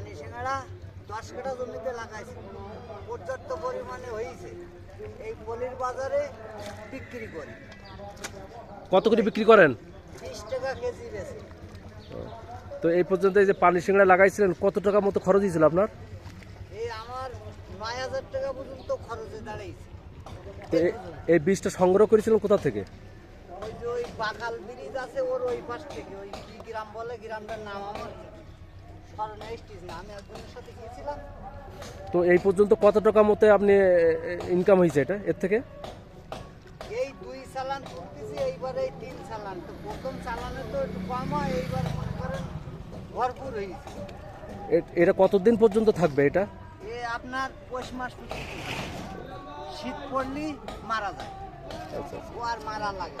পানি সিঙ্গাড়া দশ কাটা জমিতে লাগাইছে। পর্যাপ্ত পরিমাণে হয়েছে এই পলির বাজারে বিক্রি করি। কত করে বিক্রি করেন? বিশ টাকা কেজি বেশি তো এই পর্যন্ত এই যে পানি সিংড়া লাগাইছিলেন কত টাকা মতো খরচ হয়েছিল আপনার? এই আমার নয় হাজার টাকা পর্যন্ত খরচে দাঁড়িয়েছে তো এ- এই বীজটা সংগ্রহ করেছিলেন কোথা থেকে? ওই যে ওই বাকাল ব্রিজ আছে ওর ওই পাশ থেকে ওই কি গ্রাম বলে গ্রামটার নাম আমার। তো এই পর্যন্ত কত টাকা মতো আপনি ইনকাম হয়েছে এটা এর থেকে? এই দুই চালান তুলতেছি এইবার এই তিন চালান। তো প্রথম চালানে তো একটু কম হয় এইবার করেন ভরপুর হয়েছে। এটা কতদিন পর্যন্ত থাকবে এটা? এ আপনার পৌষ মাস শীত পড়লেই মারা যায়। ও আর মারা লাগে